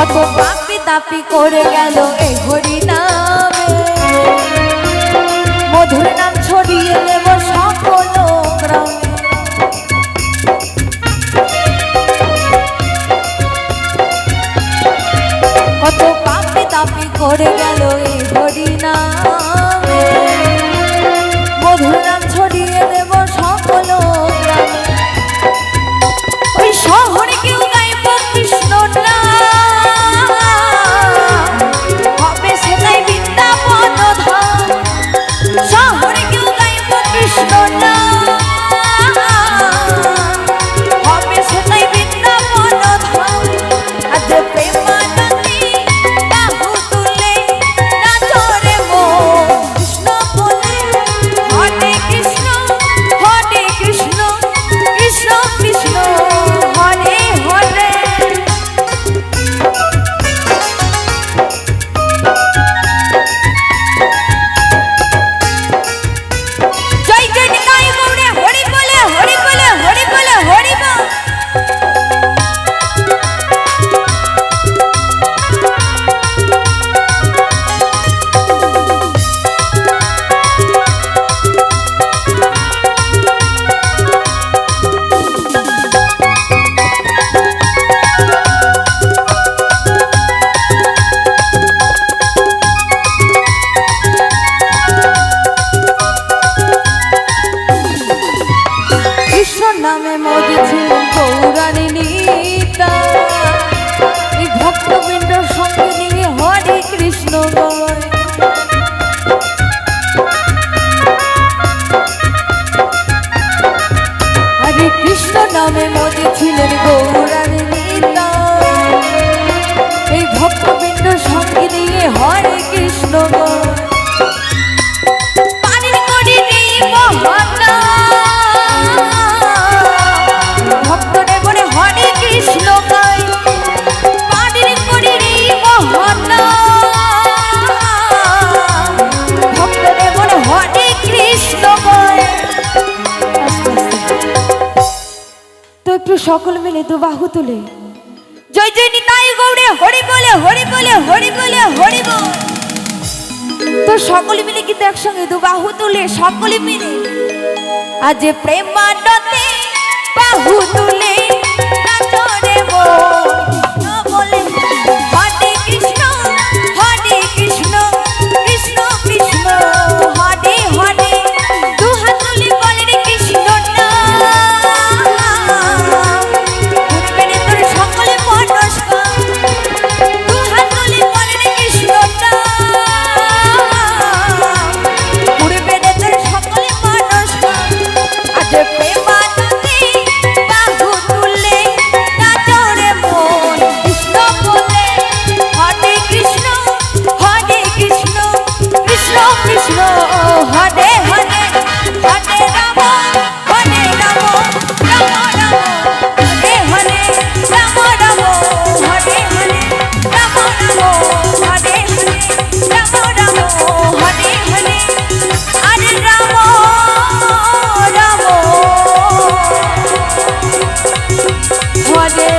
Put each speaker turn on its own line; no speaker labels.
কত পাপি তাপি করে গেল এই হরি নামে মধুর নাম ছড়িয়ে দেব সকল মিলে দু বাহু তুলে। জয় জয় নিতাই গৌড়ে, হরি বলে হরি বলে হরি বলে, হরি বল। তো সকলে মিলে কিন্তু একসঙ্গে দু বাহু তুলে, সকলে মিলে। আজ প্রেমানন্দে বাহু তুলে নাচরে বল। কৃষ্ণ হরে হরে হরে রাম হরে রাম রাম রাম, হরে হরে, রাম রাম, হরে হরে, রাম রাম, হরে হরে, রাম রাম, হরে হরে, আর রাম রাম। হরে